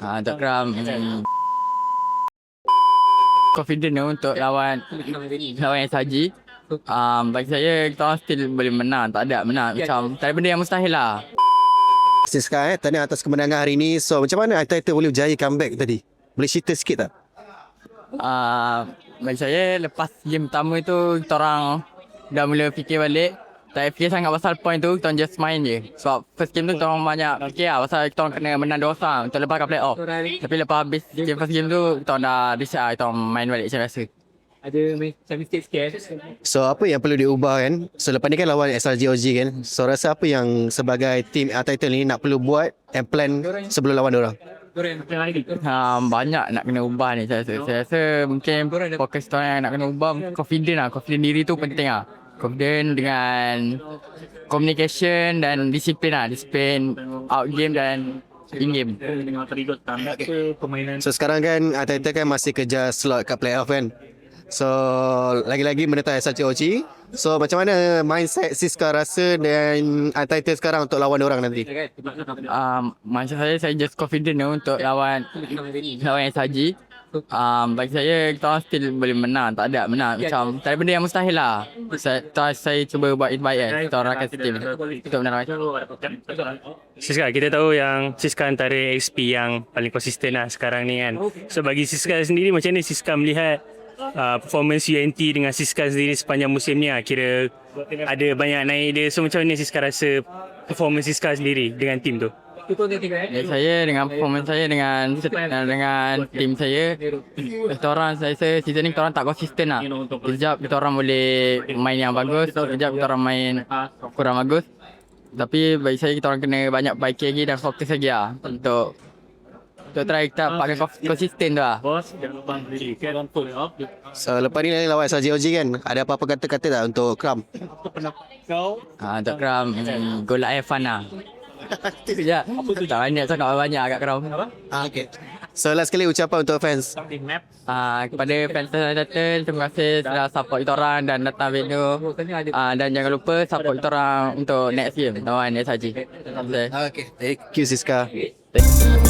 Ah, untuk Kram hmm, confident untuk lawan lawan SRG. Um, bagi saya kita orang still boleh menang, tak ada menang macam tak ada benda yang mustahil lah. Siska eh, tadi atas kemenangan hari ini. So macam mana Aitaita boleh berjaya comeback tadi? Boleh cerita sikit tak? Uh, bagi saya lepas game pertama tu kita orang dah mula fikir balik tak fikir sangat pasal point tu kita orang just main je. Sebab first game tu kita orang banyak fikir lah pasal kita orang kena menang 2-0 untuk lepas ke play off tapi lepas habis game first game tu kita orang dah decide lah kita orang main balik macam biasa. Ada macam mistake sikit So apa yang perlu diubah kan? So lepas ni kan lawan SRG OG kan? So rasa apa yang sebagai team Aitaita ni nak perlu buat and plan sebelum lawan orang? um, banyak nak kena ubah ni saya rasa. Saya rasa mungkin fokus orang yang nak kena ubah confident lah. Confident diri tu penting lah confident dengan communication dan disiplin lah disiplin out game dan in game permainan So sekarang kan Aitaita kan masih kejar slot kat playoff kan? So lagi-lagi menentang SRG OG. So macam mana mindset Siska rasa dan Aitaita sekarang untuk lawan orang nanti? um, macam saya saya just confident untuk lawan lawan SRG um, bagi saya kita orang still boleh menang tak ada menang macam tak ada benda yang mustahil lah saya, saya, saya cuba buat it baik kan kita orang akan team untuk menang Siska, kita tahu yang Siska antara XP yang paling konsisten lah sekarang ni kan. So bagi Siska sendiri macam mana Siska melihat uh, performance UNT dengan Siska sendiri sepanjang musim ni lah. Kira ada banyak naik dia. So macam mana Siska rasa performance Siska sendiri dengan tim tu? Ya, saya dengan performance saya dengan dengan tim saya kita orang saya rasa season ni kita orang tak konsisten lah kejap kita orang boleh main yang bagus kejap kita orang main kurang bagus tapi bagi saya kita orang kena banyak baiki lagi dan fokus lagi lah untuk untuk try kita pakai kons- konsisten tu lah. So lepas ni lawan SRG OG kan? Ada apa-apa kata-kata tak untuk Kram? Ha, untuk Kram hmm, lah have fun lah itu je tak banyak sangat banyak agak Kram Ah, okay. So last kali ucapan untuk fans. Ah, kepada fans Turtle, terima kasih sudah support kita orang dan datang venue. Ah, dan jangan lupa support kita orang untuk next game lawan SRG. Kasih. Okay. Thank you Siska. Thank you.